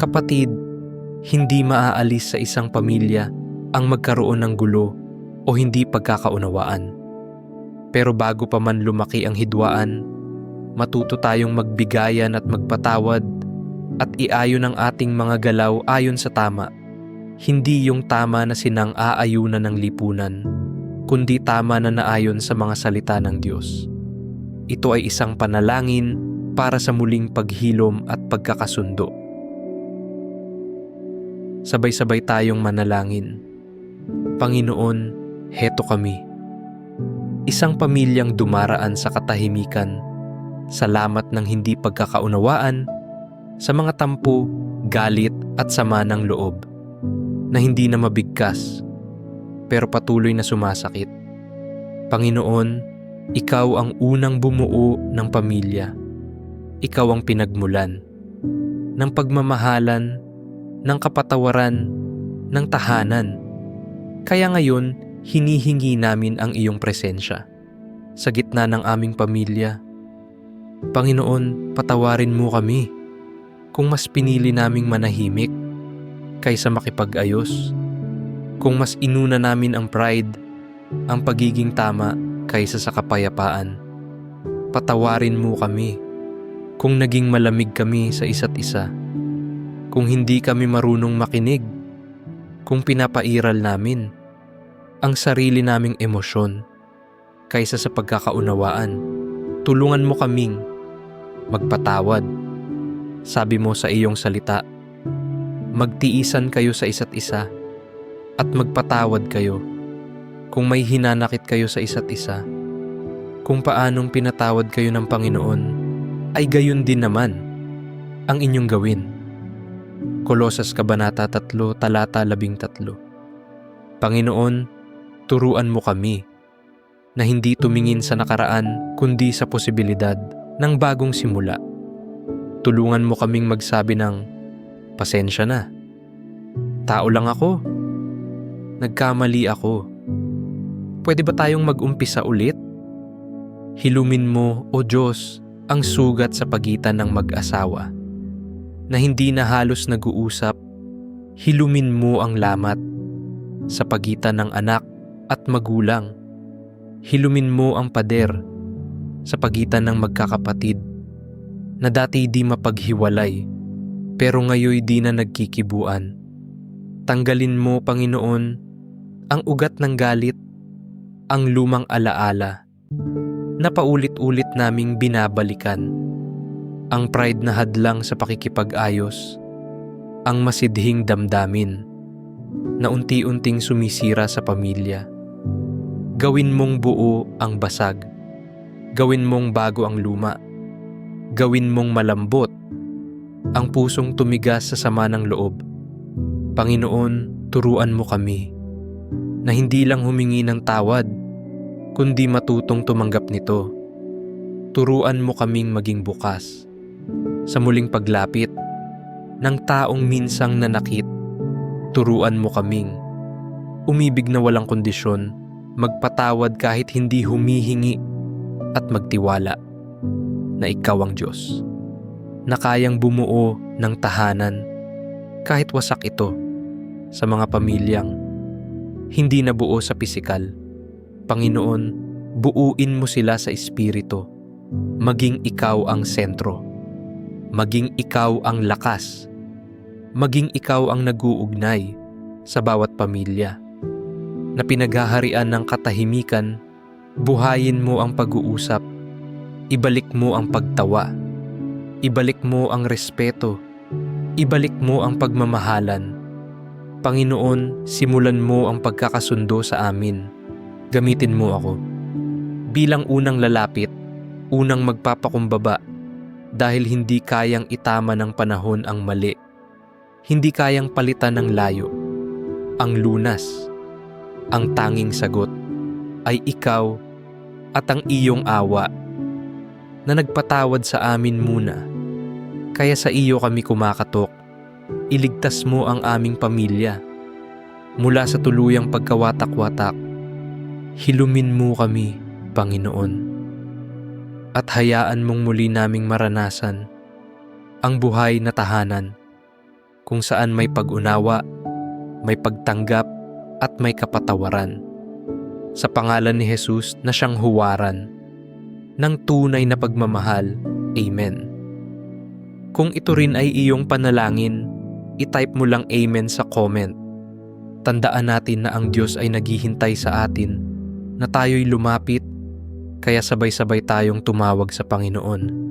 Kapatid, hindi maaalis sa isang pamilya ang magkaroon ng gulo o hindi pagkakaunawaan. Pero bago pa man lumaki ang hidwaan, matuto tayong magbigayan at magpatawad at iayon ang ating mga galaw ayon sa tama. Hindi yung tama na sinang aayunan ng lipunan, kundi tama na naayon sa mga salita ng Diyos. Ito ay isang panalangin para sa muling paghilom at pagkakasundo. Sabay-sabay tayong manalangin. Panginoon, heto kami. Isang pamilyang dumaraan sa katahimikan, salamat ng hindi pagkakaunawaan, sa mga tampo, galit at sama ng loob, na hindi na mabigkas, pero patuloy na sumasakit. Panginoon, Ikaw ang unang bumuo ng pamilya. Ikaw ang pinagmulan ng pagmamahalan, ng kapatawaran, ng tahanan. Kaya ngayon, hinihingi namin ang iyong presensya sa gitna ng aming pamilya. Panginoon, patawarin mo kami kung mas pinili naming manahimik kaysa makipag-ayos. Kung mas inuna namin ang pride, ang pagiging tama kaysa sa kapayapaan. Patawarin mo kami kung naging malamig kami sa isa't isa. Kung hindi kami marunong makinig. Kung pinapairal namin ang sarili naming emosyon kaysa sa pagkakaunawaan. Tulungan mo kaming magpatawad. Sabi mo sa iyong salita, magtiisan kayo sa isa't isa at magpatawad kayo kung may hinanakit kayo sa isa't isa. Kung paanong pinatawad kayo ng Panginoon, ay gayon din naman ang inyong gawin. Kolosas Kabanata 3, Talata 13 Panginoon, turuan mo kami na hindi tumingin sa nakaraan kundi sa posibilidad ng bagong simula. Tulungan mo kaming magsabi ng, pasensya na. Tao lang ako. Nagkamali ako. Pwede ba tayong mag-umpisa ulit? Hilumin mo, O Diyos, ang sugat sa pagitan ng mag-asawa na hindi na halos nag-uusap. Hilumin mo ang lamat sa pagitan ng anak at magulang. Hilumin mo ang pader sa pagitan ng magkakapatid na dati di mapaghiwalay pero ngayoy di na nagkikibuan. Tanggalin mo, Panginoon, ang ugat ng galit, ang lumang alaala na paulit-ulit naming binabalikan. Ang pride na hadlang sa pakikipag-ayos, ang masidhing damdamin na unti-unting sumisira sa pamilya. Gawin mong buo ang basag. Gawin mong bago ang luma. Gawin mong malambot ang pusong tumigas sa sama ng loob. Panginoon, turuan mo kami na hindi lang humingi ng tawad, kundi matutong tumanggap nito. Turuan mo kaming maging bukas sa muling paglapit ng taong minsang nanakit. Turuan mo kaming umibig na walang kondisyon, magpatawad kahit hindi humihingi at magtiwala na ikaw ang Diyos na kayang bumuo ng tahanan kahit wasak ito sa mga pamilyang hindi nabuo sa pisikal. Panginoon, buuin mo sila sa espiritu. Maging ikaw ang sentro. Maging ikaw ang lakas. Maging ikaw ang naguugnay sa bawat pamilya. Na pinaghaharian ng katahimikan, buhayin mo ang pag-uusap. Ibalik mo ang pagtawa. Ibalik mo ang respeto. Ibalik mo ang pagmamahalan. Panginoon, simulan mo ang pagkakasundo sa amin. Gamitin mo ako. Bilang unang lalapit, unang magpapakumbaba dahil hindi kayang itama ng panahon ang mali. Hindi kayang palitan ng layo. Ang lunas, ang tanging sagot ay ikaw at ang iyong awa na nagpatawad sa amin muna. Kaya sa iyo kami kumakatok iligtas mo ang aming pamilya. Mula sa tuluyang pagkawatak-watak, hilumin mo kami, Panginoon. At hayaan mong muli naming maranasan ang buhay na tahanan, kung saan may pag-unawa, may pagtanggap at may kapatawaran. Sa pangalan ni Jesus na siyang huwaran ng tunay na pagmamahal. Amen. Kung ito rin ay iyong panalangin, itype mo lang Amen sa comment. Tandaan natin na ang Diyos ay naghihintay sa atin na tayo'y lumapit kaya sabay-sabay tayong tumawag sa Panginoon.